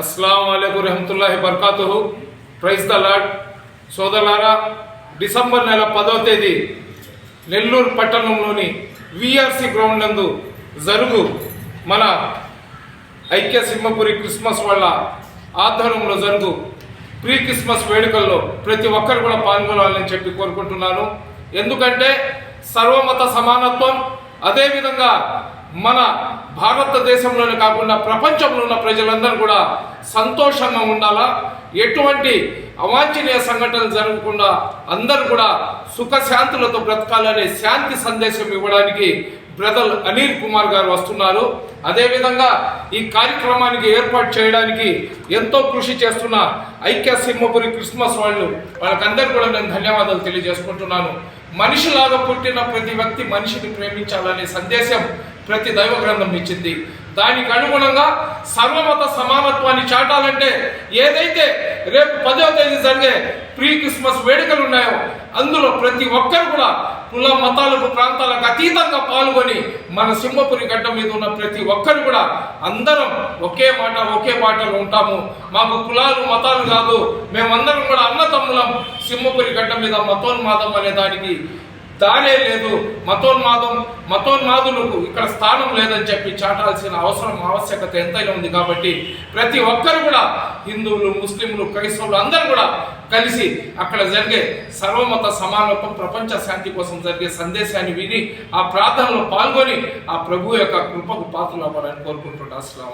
అస్సలం అయికు రహమతుల్లాహి బర్కాతు ప్రైజ్ ద లాడ్ సోదరులారా డిసెంబర్ నెల పదో తేదీ నెల్లూరు పట్టణంలోని విఆర్సి గ్రౌండ్ నందు జరుగు మన ఐక్య సింహపురి క్రిస్మస్ వాళ్ళ ఆధ్వర్యంలో జరుగు ప్రీ క్రిస్మస్ వేడుకల్లో ప్రతి ఒక్కరు కూడా పాల్గొనాలని చెప్పి కోరుకుంటున్నాను. ఎందుకంటే సర్వమత సమానత్వం అదేవిధంగా మన భారతదేశంలోనే కాకుండా ప్రపంచంలో ఉన్న ప్రజలందరూ కూడా సంతోషంగా ఉండాలా? ఎటువంటి అవాంఛనీయ సంఘటనలు జరగకుండా అందరూ కూడా సుఖశాంతులతో బ్రతకాలనే శాంతి సందేశం ఇవ్వడానికి బ్రదర్ అనిల్ కుమార్ గారు వస్తున్నారు. అదేవిధంగా ఈ కార్యక్రమానికి ఏర్పాటు చేయడానికి ఎంతో కృషి చేస్తున్న ఐక్య సింహపురి క్రిస్మస్ వాళ్ళు వాళ్ళకందరూ కూడా నేను ధన్యవాదాలు తెలియజేసుకుంటున్నాను. మనిషిలాగా పుట్టిన ప్రతి వ్యక్తి మనిషిని ప్రేమించాలనే సందేశం ప్రతి దైవ గ్రంథం ఇచ్చింది. దానికి అనుగుణంగా సర్వమత సమానత్వాన్ని చాటాలంటే ఏదైతే రేపు పదవ తేదీ జరిగే ప్రీ క్రిస్మస్ వేడుకలు ఉన్నాయో అందులో ప్రతి ఒక్కరు కూడా కుల మతాలకు ప్రాంతాలకు అతీతంగా పాల్గొని మన సింహపురి గడ్డ మీద ఉన్న ప్రతి ఒక్కరు కూడా అందరం ఒకే మాట ఒకే మాటలు ఉంటాము. మాకు కులాలు మతాలు కాదు. మేమందరం కూడా అన్నతమ్ములం సింహపురి గడ్డ మీద మతోన్మాదం అనే దానికి దానే లేదు. మతోన్మాదం మతోన్మాదులకు ఇక్కడ స్థానం లేదని చెప్పి చాటాల్సిన అవసరం ఆవశ్యకత ఎంతైనా ఉంది కాబట్టి ప్రతి ఒక్కరు కూడా హిందువులు ముస్లింలు క్రైస్తవులు అందరూ కూడా కలిసి అక్కడ జరిగే సర్వమత సమానత్వం ప్రపంచ శాంతి కోసం జరిగే సందేశాన్ని విని ఆ ప్రార్థనలో పాల్గొని ఆ ప్రభు యొక్క కృపకు పాత్రలు అవ్వాలని కోరుకుంటున్నాను. అస్సలం